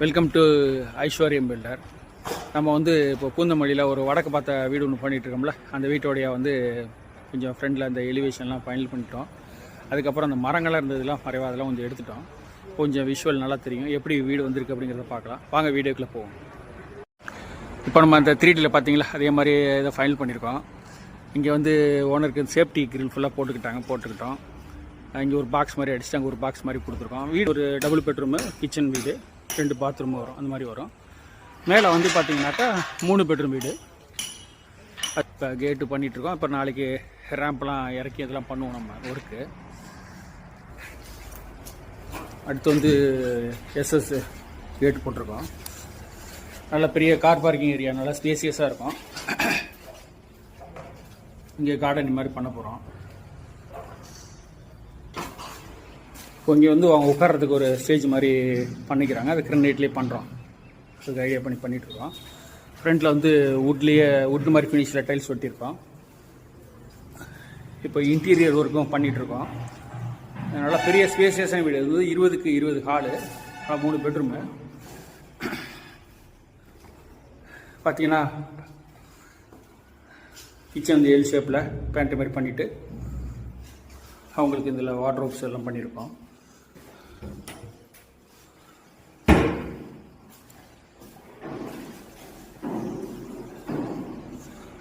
Welcome to ஐஸ்வர்யம் filter நம்ம வந்து இப்போ பூந்தமல்லியில் ஒரு வடக்கு பார்த்த வீடு ஒன்று பண்ணிகிட்ருக்கோம்ல அந்த வீட்டோடைய வந்து கொஞ்சம் ஃப்ரெண்டில் அந்த எலிவேஷன்லாம் ஃபைனல் பண்ணிட்டோம். அதுக்கப்புறம் அந்த மரங்கள்லாம் இருந்ததுலாம் மறைவா அதெல்லாம் கொஞ்சம் எடுத்துட்டோம். கொஞ்சம் விஷுவல் நல்லா தெரியும். எப்படி வீடு வந்திருக்கு அப்படிங்கிறத பார்க்கலாம். வாங்க வீடியோக்குள்ளே போவோம். இப்போ நம்ம அந்த த்ரீ டியில் பார்த்தீங்களா? அதே மாதிரி இதை ஃபைனல் பண்ணியிருக்கோம். இங்கே வந்து ஓனருக்கு சேஃப்டி கிரில் ஃபுல்லாக போட்டுக்கிட்டாங்க போட்டுக்கிட்டோம். இங்கே ஒரு பாக்ஸ் மாதிரி அடிச்சுட்டு அங்கே ஒரு பாக்ஸ் மாதிரி கொடுத்துருக்கோம். வீடு ஒரு டபுள் பெட்ரூமு கிச்சன் வீடு. ரெண்டு பாத்ரூம் வரும் அந்த மாதிரி வரும். மேலே வந்து பார்த்தீங்கன்னாக்கா மூணு பெட்ரூம் வீடு. இப்போ கேட்டு பண்ணிகிட்ருக்கோம் அப்புறம் நாளைக்கு ரேம்ப்லாம் இறக்கி இதெல்லாம் பண்ணுவோம் நம்ம ஒர்க்கு அடுத்து வந்து எஸ்எஸ் கேட் போட்டிருக்கோம். நல்ல பெரிய கார் பார்க்கிங் ஏரியா நல்லா ஸ்பேசியஸாக இருக்கும். இங்கே கார்டன் மாதிரி பண்ண போகிறோம் இப்போ இங்கே வந்து அவங்க உட்கார்றதுக்கு ஒரு ஸ்டேஜ் மாதிரி பண்ணிக்கிறாங்க. அது கிரனைட்லேயே பண்ணுறோம் அதுக்கு ஐடியா பண்ணி பண்ணிகிட்ருக்கோம் ஃப்ரண்ட்டில் வந்து வுட்லேயே வுட் மாதிரி ஃபினிஷில் டைல்ஸ் ஒட்டியிருக்கோம் இப்போ இன்டீரியர் ஒர்க்கும் பண்ணிகிட்ருக்கோம் நல்லா பெரிய ஸ்பேசியஸான வீடு. இது இருபதுக்கு இருபது ஹாலு மூணு பெட்ரூமு பார்த்தீங்கன்னா கிச்சன் வந்து எல் ஷேப்பில் பேண்ட் மாதிரி பண்ணிவிட்டு அவங்களுக்கு இதில் வாட்ரோப்ஸ் எல்லாம் பண்ணியிருக்கோம்.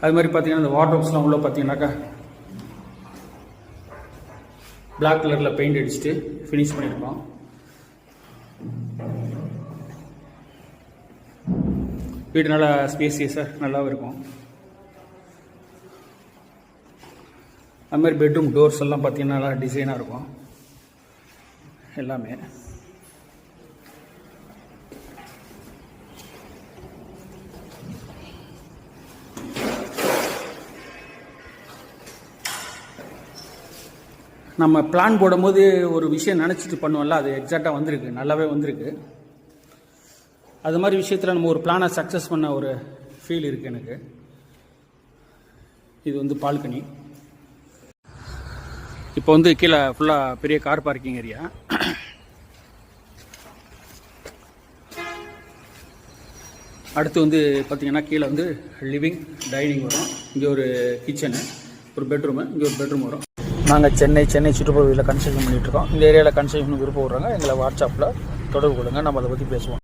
அது மாதிரி பார்த்தீங்கன்னா இந்த வாட்ரோப்ஸ்லாம் உள்ளே பார்த்தீங்கன்னாக்கா பிளாக் கலரில் பெயிண்ட் அடிச்சுட்டு ஃபினிஷ் பண்ணியிருக்கோம். வீடு நல்லா ஸ்பேசியஸாக நல்லாவும் இருக்கும். அது மாதிரி பெட்ரூம் டோர்ஸ் எல்லாம் பார்த்தீங்கன்னா நல்லா டிசைனாக இருக்கும். எல்லாமே. நம்ம பிளான் போடும்போது ஒரு விஷயம் நினச்சிட்டு பண்ணுவோம்ல அது எக்ஸாக்டாக வந்திருக்கு நல்லாவே வந்திருக்கு. அது மாதிரி விஷயத்தில் நம்ம ஒரு பிளானை சக்ஸஸ் பண்ண ஒரு ஃபீல் இருக்குது எனக்கு. இது வந்து பால்கனி. இப்போ வந்து கீழே ஃபுல்லாக பெரிய கார் பார்க்கிங் ஏரியா அடுத்து வந்து பார்த்தீங்கன்னா கீழே வந்து லிவிங் டைனிங் வரும். இங்கே ஒரு கிச்சனு ஒரு பெட்ரூமு இங்கே ஒரு பெட்ரூம் வரும். நாங்கள் சென்னை சென்னை சுற்றுப்பகுதியில் கன்ஸ்ட்ரக்ஷன் பண்ணிகிட்ருக்கோம் இந்த ஏரியாவில் கன்ஸ்ட்ரக்ஷன் விருப்பம் விட்றாங்க எங்களை வாட்ஸ்அப்பில் தொடர்பு கொடுங்க நம்ம அதை பற்றி பேசுவோம்.